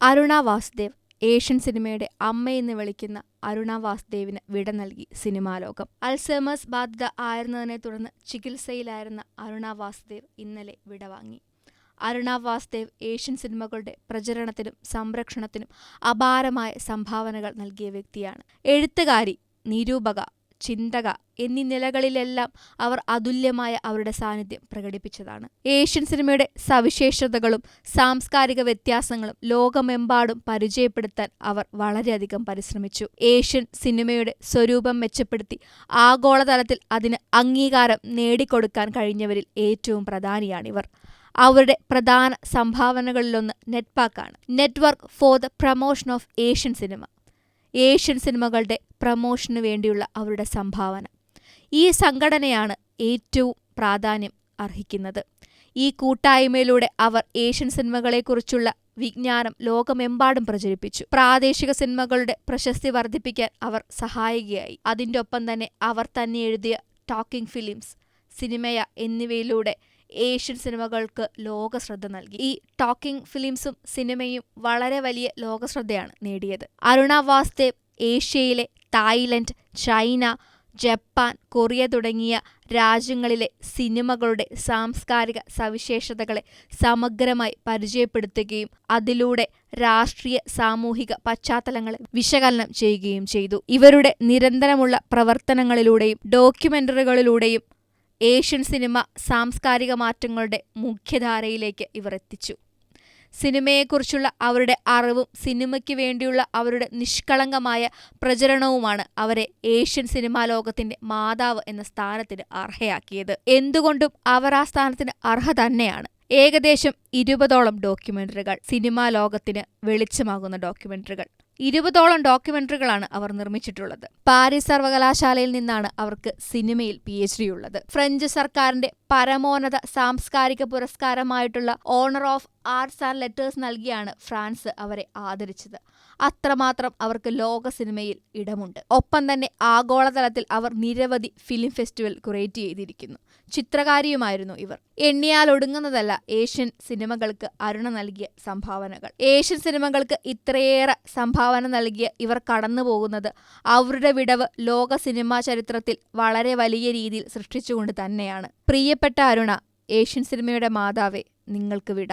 Aruna Vasudev Asian സിനിമയുടെ അമ്മയെന്ന് വിളിക്കുന്ന അരുണ വാസുദേവിന് വിട നൽകി സിനിമാലോകം അൽസേമേഴ്സ് ബാധിത ആയിരുന്നതിനെ തുടർന്ന് ചികിത്സയിലായിരുന്ന അരുണ വാസുദേവ് ഇന്നലെ വിടവാങ്ങി അരുണ വാസുദേവ് ഏഷ്യൻ സിനിമകളുടെ പ്രചരണത്തിനും സംരക്ഷണത്തിനും അപാരമായ സംഭാവനകൾ നൽകിയ വ്യക്തിയാണ്. എഴുത്തുകാരി നിരൂപക ചിന്തക എന്നീ നിലകളിലെല്ലാം അവർ അതുല്യമായ അവരുടെ സാന്നിധ്യം പ്രകടിപ്പിച്ചതാണ്. ഏഷ്യൻ സിനിമയുടെ സവിശേഷതകളും സാംസ്കാരിക വ്യത്യാസങ്ങളും ലോകമെമ്പാടും പരിചയപ്പെടുത്താൻ അവർ വളരെയധികം പരിശ്രമിച്ചു. ഏഷ്യൻ സിനിമയുടെ സ്വരൂപം മെച്ചപ്പെടുത്തി ആഗോളതലത്തിൽ അതിന് അംഗീകാരം നേടിക്കൊടുക്കാൻ കഴിഞ്ഞവരിൽ ഏറ്റവും പ്രധാനിയാണിവർ. അവരുടെ പ്രധാന സംഭാവനകളിലൊന്ന് നെറ്റ്പാക്കാണ്. Network for the promotion of Asian cinema. Asian സിനിമകളുടെ പ്രമോഷനു വേണ്ടിയുള്ള അവരുടെ സംഭാവന. ഈ സംഘടനയാണ് ഏറ്റവും പ്രാധാന്യം അർഹിക്കുന്നത്. ഈ കൂട്ടായ്മയിലൂടെ അവർ ഏഷ്യൻ സിനിമകളെക്കുറിച്ചുള്ള വിജ്ഞാനം ലോകമെമ്പാടും പ്രചരിപ്പിച്ചു. പ്രാദേശിക സിനിമകളുടെ പ്രശസ്തി വർദ്ധിപ്പിക്കാൻ അവർ സഹായികയായി. അതിന്റെ ഒപ്പം തന്നെ അവർ തന്നെ എഴുതിയ ടോക്കിംഗ് ഫിലിംസ് സിനിമയ എന്നിവയിലൂടെ ഏഷ്യൻ സിനിമകൾക്ക് ലോക ശ്രദ്ധ നൽകി. ഈ ടോക്കിംഗ് ഫിലിംസും സിനിമയും വളരെ വലിയ ലോകശ്രദ്ധയാണ് നേടിയത്. അരുണ വാസ്തേവ് ഏഷ്യയിലെ തായ്ലൻഡ് ചൈന ജപ്പാൻ കൊറിയ തുടങ്ങിയ രാജ്യങ്ങളിലെ സിനിമകളുടെ സാംസ്കാരിക സവിശേഷതകളെ സമഗ്രമായി പരിചയപ്പെടുത്തുകയും അതിലൂടെ രാഷ്ട്രീയ സാമൂഹിക പശ്ചാത്തലങ്ങളെ വിശകലനം ചെയ്യുകയും ചെയ്തു. ഇവരുടെ നിരന്തരമുള്ള പ്രവർത്തനങ്ങളിലൂടെയും ഡോക്യുമെന്ററികളിലൂടെയും ഏഷ്യൻ സിനിമ സാംസ്കാരിക മാറ്റങ്ങളുടെ മുഖ്യധാരയിലേക്ക് ഇവർ എത്തിച്ചു. സിനിമയെക്കുറിച്ചുള്ള അവരുടെ അറിവും സിനിമയ്ക്ക് വേണ്ടിയുള്ള അവരുടെ നിഷ്കളങ്കമായ പ്രചരണവുമാണ് അവരെ ഏഷ്യൻ സിനിമാ ലോകത്തിന്റെ മാതാവ് എന്ന സ്ഥാനത്തിന് അർഹയാക്കിയത്. എന്തുകൊണ്ടും അവർ ആ സ്ഥാനത്തിന് അർഹ തന്നെയാണ്. ഏകദേശം ഇരുപതോളം ഡോക്യുമെന്ററികൾ സിനിമാ ലോകത്തിന് വെളിച്ചമാകുന്ന ഡോക്യുമെന്ററികൾ ഇരുപതോളം ഡോക്യുമെന്ററികളാണ് അവർ നിർമ്മിച്ചിട്ടുള്ളത്. പാരീസ് സർവകലാശാലയിൽ നിന്നാണ് അവർക്ക് സിനിമയിൽ പി എച്ച് ഡി ഉള്ളത്. ഫ്രഞ്ച് സർക്കാരിന്റെ പരമോന്നത സാംസ്കാരിക പുരസ്കാരമായിട്ടുള്ള honour of arts and letters നൽകിയാണ് ഫ്രാൻസ് അവരെ ആദരിച്ചത്. അത്രമാത്രം അവർക്ക് ലോക സിനിമയിൽ ഇടമുണ്ട്. ഒപ്പം തന്നെ ആഗോളതലത്തിൽ അവർ നിരവധി ഫിലിം ഫെസ്റ്റിവൽ കുറേറ്റ് ചെയ്തിരിക്കുന്നു. ചിത്രകാരിയുമായിരുന്നു ഇവർ. എണ്ണിയാൽ ഒടുങ്ങുന്നതല്ല ഏഷ്യൻ സിനിമകൾക്ക് അരുണ നൽകിയ സംഭാവനകൾ. ഏഷ്യൻ സിനിമകൾക്ക് ഇത്രയേറെ സംഭാവന നൽകിയ ഇവർ കടന്നു പോകുന്നത് അവരുടെ വിടവ് ലോക സിനിമാ ചരിത്രത്തിൽ വളരെ വലിയ രീതിയിൽ സൃഷ്ടിച്ചുകൊണ്ട് തന്നെയാണ്. പ്രിയപ്പെട്ട അരുണ ഏഷ്യൻ സിനിമയുടെ മാതാവേ നിങ്ങൾക്ക് വിട.